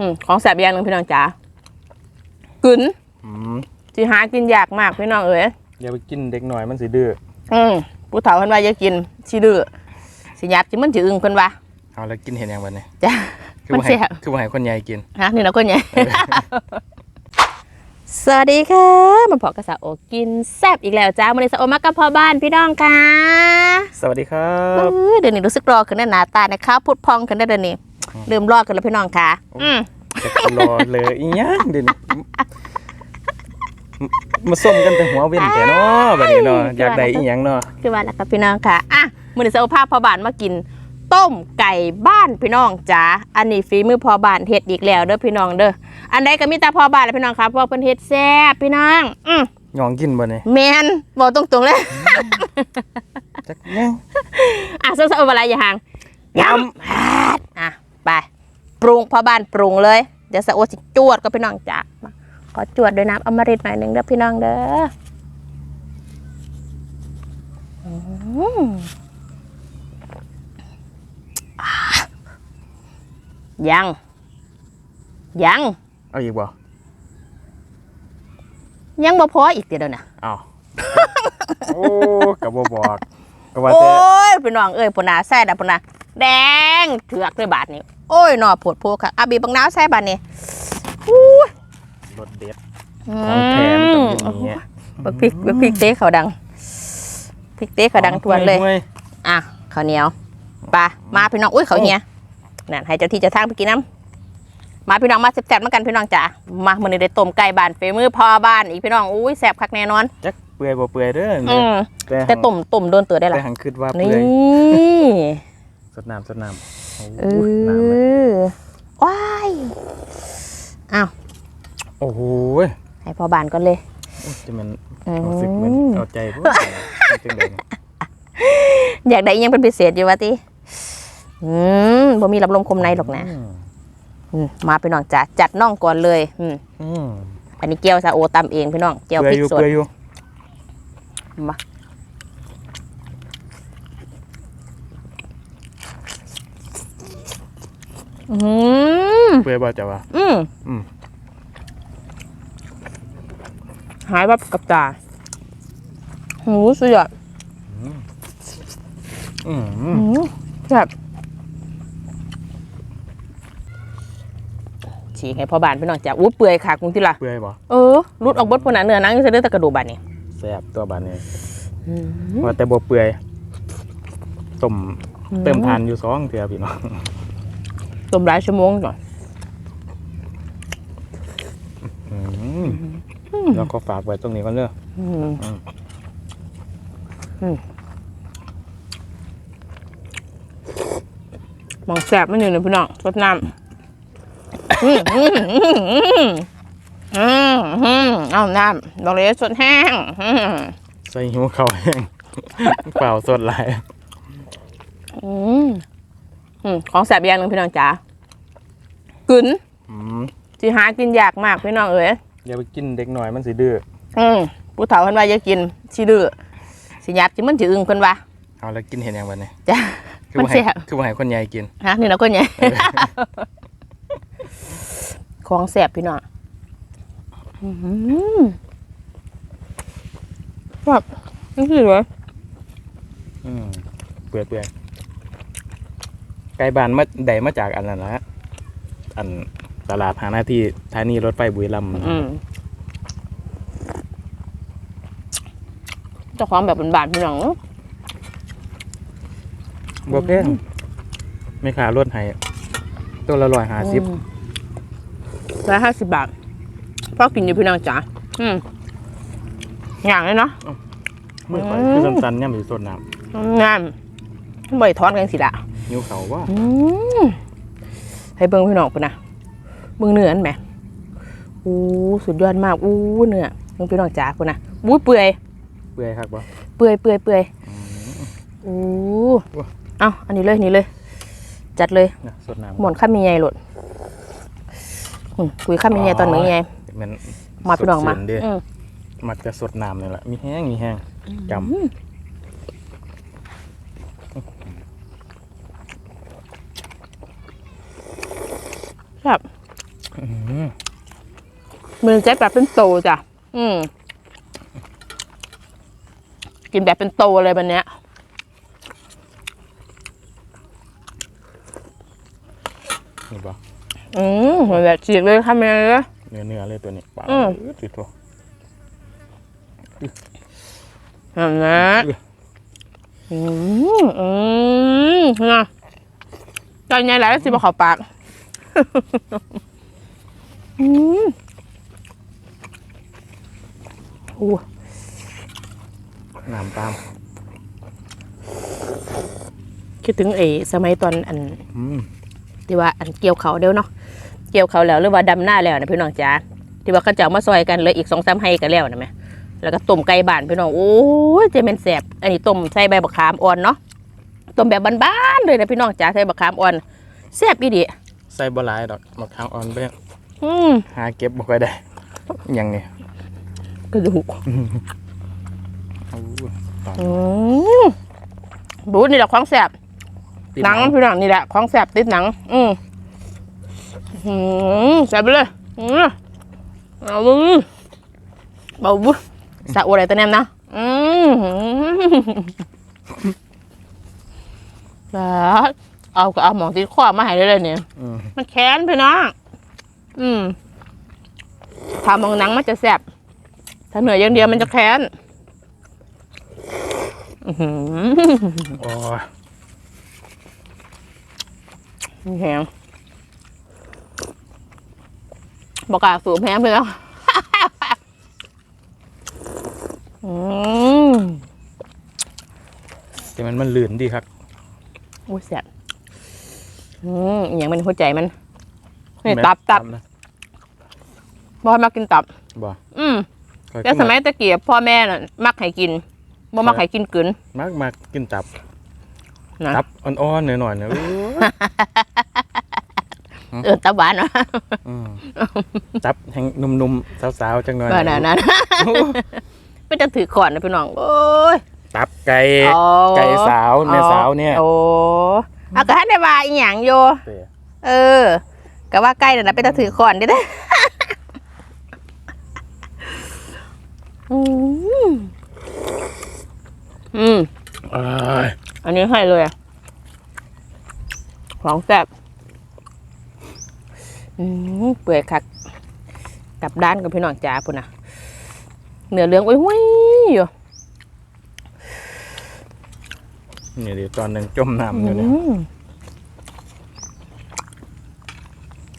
อืมของแสบอย่างหนึ่งพี่น้องจ๋ากึนอืมสิหากินยากมากพี่น้องเอ๋ยอย่าไปกินเด็กหน่อยมันสิดื้ออืมผู้เฒ่าเพิ่นว่าอย่ากินสิดื้อสิหยับสิมันสิอึ้งเพิ่นว่าเอาแล้วกินเห็นยังวันนี้จ้ะคือมันว่าให้แซ่บคือว่าให้คนใหญ่กิน ฮะนี่เราก็เนี่ย สวัสดีค่ะ มาพบกับสาวโอกินแซบอีกแล้วจ้าวันนี้สาวโอมากับพ่อบ้านพี่น้องค่ะ สวัสดีครัเอบอเดี๋ยวนี้รู้สึกรอขึ้นได้หนาตานะคะพุดพองขึ้นได้เดี๋ยวนี้ ลืมรอดกันแล้วพี่น้องค่ะ อืมจะรอเลยอีหยังเดี๋ยวนี้มาส้มกันแต่หัวเว้นแต่เนาะแบบนี้เนาะอยากได้อีหยังเนาะคือว่าแล้วกับพี่น้องค่ะอะมื้อนี้สาวโอพาพ่อบ้านมากิน ต้มไก่บ้านพี่น้องจ้าอันนี้ฝีมือพ่อบ้านเฮ็ดอีกแล้วเด้อพี่น้องเด้ออันใดก็มีแต่พ่อบ้านแหละพี่น้องครับเพราะว่าเพิ่นเฮ็ดแซ่บพี่น้องอืมยองกินบ่เนี่ยแมนบอกตรงๆเลยจักยังอะเสื้อๆอะไรอย่าห่างยอะ ไปปรุงพ่อบ้านปรุงเลย เดี๋ยวสะโอดสิจวดก็พี่น้องจ้าขอจวดด้วยน้ำอมฤตหน่อยหนึ่งเด้อพี่น้องเด้ออืมอะยัง ยัง เอาอีกบ่ยังบ่พออีกเดี๋ยวนะเอาโอ้กับบ่บอกก็ว่าโอ้แต่ยพี่น้องเอ้ยปุ่นนาแซ่ดะปุ่นนา แดงเถือกด้วยบาทนี้โอ้ยหนอปวดโพค่ะอาบีบังน้าวแซ่บาทนี้อู้ยรสเด็ดอืของแถมมกับอย่างเงี้ยบักพริกบักพริกเต๊เขาดังพริกเต๊เขาดังทวนเลยห่อะข้าวเหนียวไปามาพี่น้องอุ้ยเขาวเฮียนั่นให้เจ้าที่เจ้าทางไปกินน้ำมาพี่น้องมาแซ่บๆมากันพี่น้องจ๋ามามื้อนี้ได้ต้มไก่บ้านเฟมือพ่อบ้านอีกพี่น้องอุ้ยแซ่บคักแน่นอนจักเปื่อยบ่เปื่อยเด้ออืมแต่แต่ต้มต้มโดนเตือได้แต่ละหังคิดว่านี่เปื่อยส ดน้ำสดน้ำเอโอ้ยน้ำเลยอว้ายอ้าวโอ้โหให้พ่อบ้านก่อนเลยจะมันอืมรู้สึกเหมือนเอาใจพวกจังได๋อยากได้อิหยังเป็นพิเศษอยู่วะติอืมบ่มีรับลมคมในหรอกนะอืมอืมมาพี่น้องจ๋าจัดน่องก่อนเลยอืมอืมอันนี้เกี๊ยวซาโอตำเองพี่น้องเกี๊ยวเปื่พอยริกอยู่สดเปื่อยอยู่มา อืมเปื่อยบ่จะว่าอืมอืมหายแบบกับตาหูสุดยอดอืมอืมแบบฉีกให้พ่อบานพี่น้องจ้าอู้เปื่อยค่ะคุณที่ละเปื่อยบ่เออรุดออกเบดพวกนั้นเนื้อหนังจะได้แต่กระดูกบานนี่แซ่บตัวบาดนี้อืมว่าแต่บ่เปื่อยต้มเติมทานอยู่สองเทื่อพี่น้อง ต้มหลายชั่วโมงก่อนอืมแล้วก็ฝากไว้ตรงนี้ก่อนเด้ออืมอืมอืมมองแสบไม่หนึ่งเลยพี่น้องรดน้ำอืมอืมอืมอืมอืมอืมเอาน้ำบอกเลยสดแห้งอืมใส่หิวข้าวแห้งเปล่าสดหลายอืม อืมของแสบอย่างหนึ่งพี่น้องจ๋ากึนอืมสิหากินยากมากพี่น้องเอ๋ยอย่าไปกินเด็กหน่อยมันสิดื้ออืมผู้เฒ่าเพิ่นว่าอย่ากินสิดื้อสิหยับสิมันสิอึ้งเพิ่นว่าเอาแล้วกินเห็นยังวันนี้จ้ะคือมันว่าให้แซ่บคือว่าให้คนใหญ่กิน ฮะนี่นะคนใหญ่ของแสบพี่น้องอื้อหือแบบนี่คืออะไรอืมเปื่อยเปื่อย ไก่บ้านมาได้มาจากอันนั้นนะฮะอันตลาดหาหน้าที่สถานีรถไฟบุรีรัมย์อืมเจ้าของแบบเป็นบาทพี่น้องบวกแพงไม่ขารถให้ตัวละร้อยห้าสิบร้อยห้าสิบบาทพ่อกินอยู่พี่น้องจ๋าอืมอย่างเลยเนาะ มือข่อยอืม คือสั้นๆเนี่ยมันสิสดน้งามบ่อยทอดกันสิละำนิ้วเขาว่าอืมให้เบิ่งพี่น้องปุ่นนะเบิ่งเนื้ออันแหมอู้สุดยอดมากอู้เนื้อเบิ่งพี่น้องจ๋าปุ่นนะอู้เปื่อยเปื่อยครับบ่เปื่อยเปื่อยเปื่อยอู้ว้าเอาอันนี้เลยนี่เลย จัดเลยนะสดน้ำหมอนข้ามมีใหญ่หลดอืมคุยข้ามมีใหญ่ตอนนี้ไงมันมาพี่น้องมาสดชื่เด้อืมมักจะสดน้ำนี่แหละมีแห้งมีแห้งจำ ครับอืมมือใจแบบเป็นโตจ้ะ อืม กินแบบเป็นโตเลยวันเนี้ยนี่ปะอืมเหมือนแบบฉีกเลยทำยังไงเลยเนื้อเนื้อเลยตัวนี้ปลาอืมติดตัวอย่างนั้นอืมอืมนะตอนไงหลายสิบขอปาก อืมโอ้น้ำตามคิดถึงเอสมัยตอนอันอืมที่ว่าอันเกี่ยวเขาเดียวเนาะเกี่ยวเขาแล้วหรือว่าดำหน้าแล้วนะพี่น้องจ๋าที่ว่าเขาจะเอามาซอยกันเหลยอีกสองสามให้กันแล้วนะแม่แล้วก็ต้มไก่บ้านพี่น้องโอ้ยเจะเป็นแสบอันนี้ต้มใส่ใบบักขามอ่อนเนาะต้มแบบบ้านๆเลยนะพี่น้องจ๋าใส่บักขามอ่อนแซ่บอีดีใส่บหลายดอกมะขามอ่อนไปอืมหาเก็บบ่ค่อยได้อยังนี่กระดูกโอ้ยตอนอืมบูนี่แหละของแซ่บติดหนังมันพี่น้องนี่แหละของแซ่บติดหนัง อืมอืมแซ่บไปเลยอืมเอาบุเบาบุสะอวดอะไรตัวแนมนะอืมแล้ว เอาก็เอาหมองติดข้อมาให้ได้เลยเนี่ย อืมมันแค้นพี่น้อง อืมถ้ามองหนังมันจะแซ่บถ้าเหนื่อยอย่างเดียวมันจะแค้นอื้อหือโอ้ยแหงบอกกล้าสูบแห้งไปแล้ว อืมแต่มันมันลื่นดีครับ อุ้ยแสบ อืมอหย่างมันหัวใจมันนี่ตับตับนะบอยมากินตับ บ่อืมข้อแต่สมัยตะเกียบพ่อแม่น่ะมักให้กินบ่มักให้กินกลืน มากมากกินตับนะ ตับอ่อนๆหน่อยๆเนี่ยโอ้ยเออตับหวานเนาะอืมตับแห้งนุ่มๆสาวๆจังหน่อยเออนั่นนั่นโอ้ยไม่จะถือขอนนะพี่น้องโอ้ย ตับไก่อ๋อไก่สาวแม่สาวเนี่ย โอ้ เอาก็ให้ได้ว่าอีหยังโยเออก็ว่าใกล้แล้วนะไปตะถือก่อนได้ได้ออืมอืมเอ้ยอันนี้ให้เลยอะของแซ่บอืมเปื่อยคักกลับด้านกับพี่น้องจ๋าพุ่นนะเนื้อเหลืองอุ้ยห้ยอยู่ นี่ดิตอนหนึ่งจมน้ำอยู่เนี่ยอืม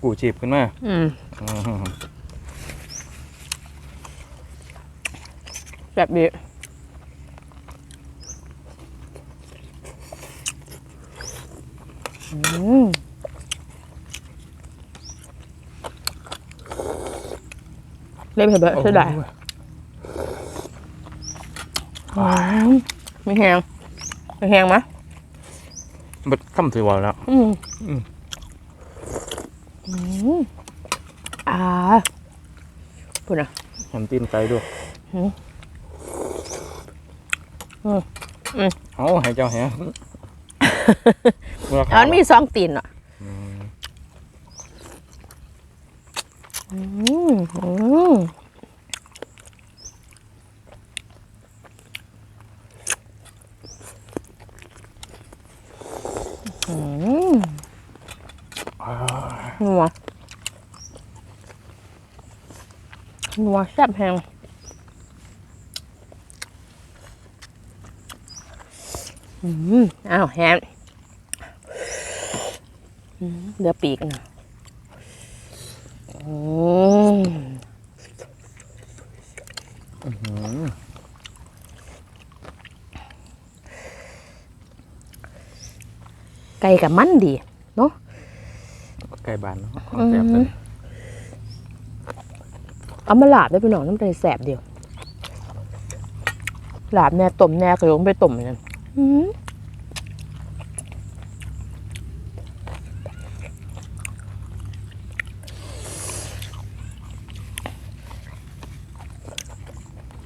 กูชีพขึ้นมาอืมอืมแบบนี้อืมเล่นเผ็ดเบอร์เสียดายโอ้ยอืมไม่แห้งไม่ แห้งมะมันคำถือว่าแล้ว อืมอืมอืมอ่าพูดนะเห็นตีนไก่ด้วยอืมอืมอืมเอาให้เจ้าแฮะเมื่อแล้วมันมีซองตีนอะอืมอืมอืมอืม อ่า นัวนัวแซ่บแพงอืมอ้าวแฮมเหลือปีกนะอืมอืมไก่กับมันดี เนาะ ไก่บานเนาะของแซ่บเลยเอามาลาบได้พี่น้องน้ำใจแสบเดียวลาบแน่ต้มแน่ก็ลงไปต้มเหมือนกันอืม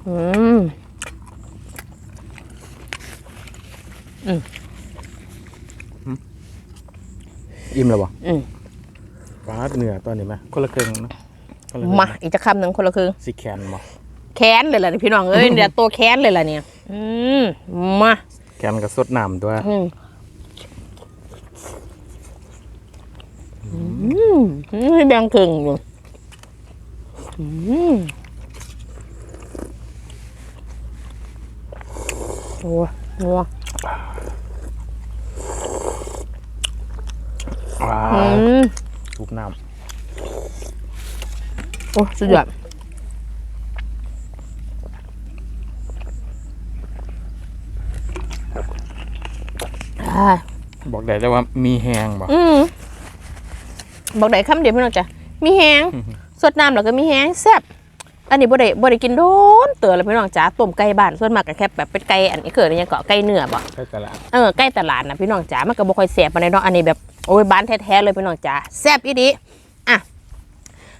อืมอิ่มแล้วบ่อืม ป้าาดเหนือตอนนี้ไหมคนละครึ่งเนอะคนละครึ่งมาอีกจะคำหนึ่งคนละครึ่งสิแคนบ่แค้นเลยล่ะนี่พี่น้องเอ้ยเนี่ยตัวแค้นเลยล่ะเนี่ย อืมมาแคนกับสดน้ำตัวอืมอืมให้แบ่งครึ่งอยู่อืมโอ้โหว้าอืวม ทุบน้โอ้สุดยอดอ่าำบอกได้แต่ว่ามีแหงบ่อืมบอกได้คำเดียวพี่น้องจ้ะมีแหงอืมสดน้ำแล้วก็มีแหงแซ่บ อันนี้บ่ได้บ่ได้กินโดนเตือเลยพี่น้องจ้าต้มไก่บ้านส่วนมากก็แค่แบบเป็นไก่อันนี้เกิดอะไรเงี้ยเกาะไก่เนื้อบ่ใช่ตลาดเออไก่ตลาดนะพี่น้องจ๋ามันก็บ่ค่อยแซ่บปานใดเนาะอันนี้แบบโอ้ยบ้านแท้ๆเลยพี่น้องจ๋าแซ่บอีดีอะ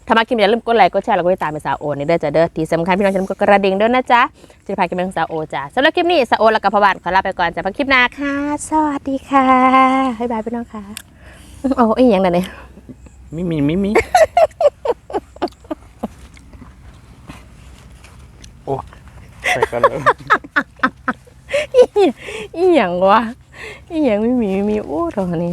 ถ้ามาคลิปนี้อย่าลืมกดไลค์กดแชร์แล้วก็ติดตามเป็นสาวโอนี่เด้อจ้ะเด้อที่สำคัญพี่น้องอย่าลืมกดกระดิ่งด้วยนะจ๊ะจะพากินเป็นสาวโอจ้ะสำหรับคลิปนี้สาวโอแล้วก็พ่อบ้านขอลาไปก่อนจ้ะพักคลิปหน้าค่ะ สวัสดีค่ะบ๊ายบายพี่น้องค่ะโอ้ยอย่างนั้นเนี่ยมิมีมิมี อ้ใส่กันเลยอีหยังวะอีหยังไม่มีไม่มีโอ้ตอนนี้